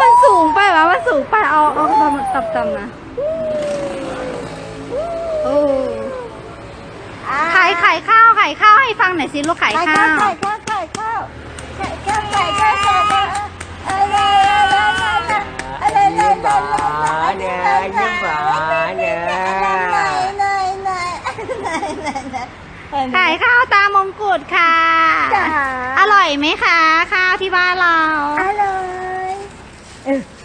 มันสูงไปวะมันสูงไปเอาเอาต่ำต่ำนะขายขายข้าวขายข้าวให้ฟังหน่อยสิลูกขายข้าวขายข้าวขายข้าวขายข้าวขายข้าวขายข้าวอะไรอะไรอะไรอะไรอะไรอะไรขายข้าวตามงกุฎค่ะ อร่อยไหมคะ ข้าวที่บ้าน Ugh.